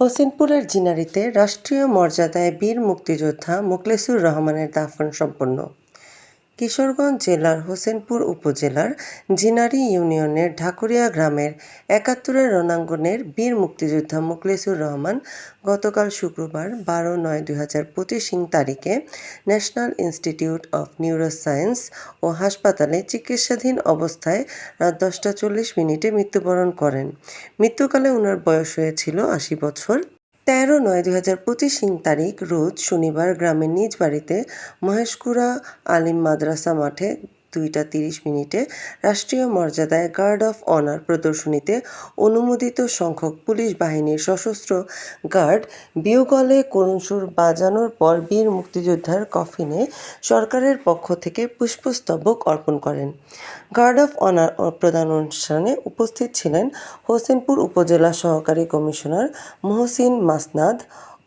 হোসেনপুরের জিনারিতে রাষ্ট্রীয় মর্যাদায় বীর মুক্তিযোদ্ধা মুকলেসুর রহমানের দাফন সম্পন্ন। কিশোরগঞ্জ জেলার হোসেনপুর উপজেলার জিনারি ইউনিয়নের ঢাকুরিয়া গ্রামের একাত্তরের রণাঙ্গনের বীর মুক্তিযোদ্ধা মোখলেসুর রহমান গতকাল শুক্রবার বারো নয় দুই হাজার পঁচিশ তারিখে ন্যাশনাল ইনস্টিটিউট অফ নিউরোসায়েন্স ও হাসপাতালে চিকিৎসাধীন অবস্থায় রাত দশটা চল্লিশ মিনিটে মৃত্যুবরণ করেন। মৃত্যুকালে ওনার বয়স হয়েছিল আশি বছর। তেরো নয়, দুই হাজার পঁচিশ ইং তারিখ, রোজ শনিবার গ্রামের নিজ বাড়িতে মহেশকুড়া আলিম মাদ্রাসা মাঠে দুইটা তিরিশ মিনিটে রাষ্ট্রীয় মর্যাদায় গার্ড অফ অনার প্রদর্শনীতে অনুমোদিত সংখ্যক পুলিশ বাহিনীর সশস্ত্র গার্ড বিয়োগলে করুণসুর বাজানোর পর বীর মুক্তিযোদ্ধার কফিনে সরকারের পক্ষ থেকে পুষ্পস্তবক অর্পণ করেন। গার্ড অফ অনার প্রদান অনুষ্ঠানে উপস্থিত ছিলেন হোসেনপুর উপজেলা সহকারী কমিশনার মহসিন মাসনাদ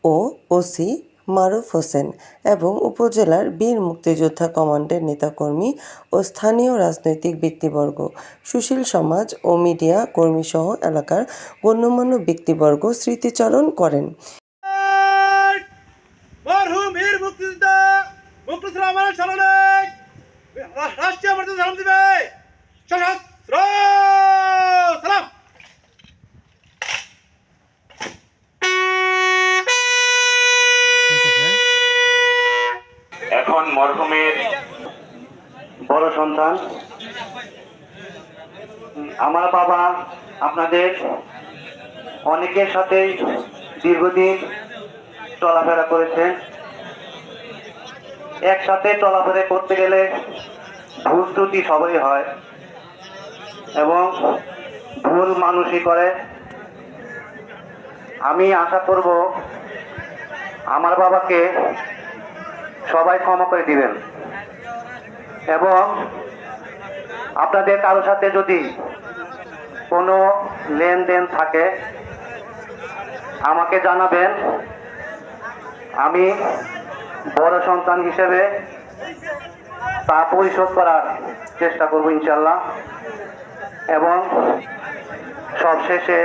ও ওসি মারুফ হোসেন এবং উপজেলার বীর মুক্তিযোদ্ধা কমান্ডের নেতাকর্মী ও স্থানীয় রাজনৈতিক ব্যক্তিবর্গ, সুশীল সমাজ ও মিডিয়া কর্মীসহ এলাকার গণ্যমান্য ব্যক্তিবর্গ স্মৃতিচারণ করেন। বড় সন্তান। আমার বাবা আপনাদের অনেকের সাথেই দীর্ঘদিন চলাফেরা করেছেন। একসাথে চলাফেরা করতে গেলে ভুল ত্রুটি সবাই হয় এবং ভুল মানুষই করে। আমি আশা করব আমার বাবাকে সবাই ক্ষমা করে দিবেন। এবং আপনাদের কারোর সাথে যদি কোনো লেনদেন থাকে, আমাকে জানাবেন। আমি বড় সন্তান হিসেবে তা পরিশোধ করার চেষ্টা করব ইনশাল্লাহ এবং সবশেষে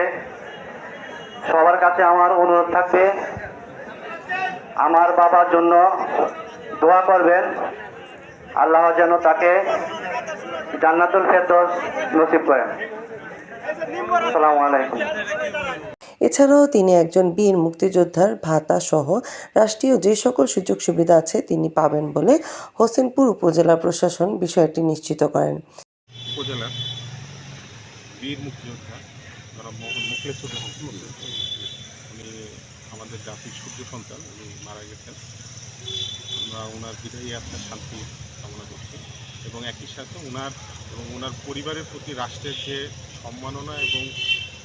সবার কাছে আমার অনুরোধ থাকবে, আমার বাবার জন্য দোয়া করবেন। আল্লাহ যেন তাকে জান্নাতুল ফেরদৌস নসিব করেন। আসসালামু আলাইকুম। এছাড়াও তিনি একজন বীর মুক্তিযোদ্ধার ভাতা সহ রাষ্ট্রীয় যে সকল সুযোগ সুবিধা আছে তিনি পাবেন বলে হোসেনপুর উপজেলা প্রশাসন বিষয়টি নিশ্চিত করেন। বীর মুক্তিযোদ্ধা উনি আমাদের জাতির সূর্য সন্তান উনি মারা গেছেন। আমরা ওনার বিদায়ী আত্মার শান্তি কামনা করছি এবং একই সাথে ওনার এবং ওনার পরিবারের প্রতি রাষ্ট্রের যে সম্মাননা এবং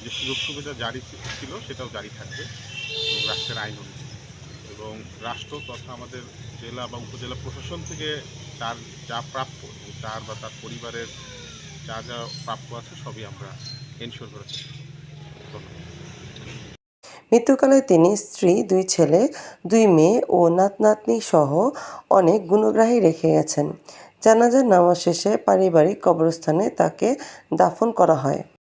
যে সুযোগ সুবিধা জারি ছিল, সেটাও জারি থাকবে এবং রাষ্ট্রের আইন অনুযায়ী এবং রাষ্ট্র তথা আমাদের জেলা বা উপজেলা প্রশাসন থেকে তার যা প্রাপ্য তার বা তার পরিবারের যা যা প্রাপ্য আছে, সবই আমরা এনশিওর। ধন্যবাদ মৃত্যুকালে তিনি স্ত্রী, দুই ছেলে, দুই মেয়ে ও নাতনাতনি সহ অনেক গুণগ্রাহী রেখে গেছেন। জানাজার নামাজ শেষে পারিবারিক কবরস্থানে তাকে দাফন করা হয়।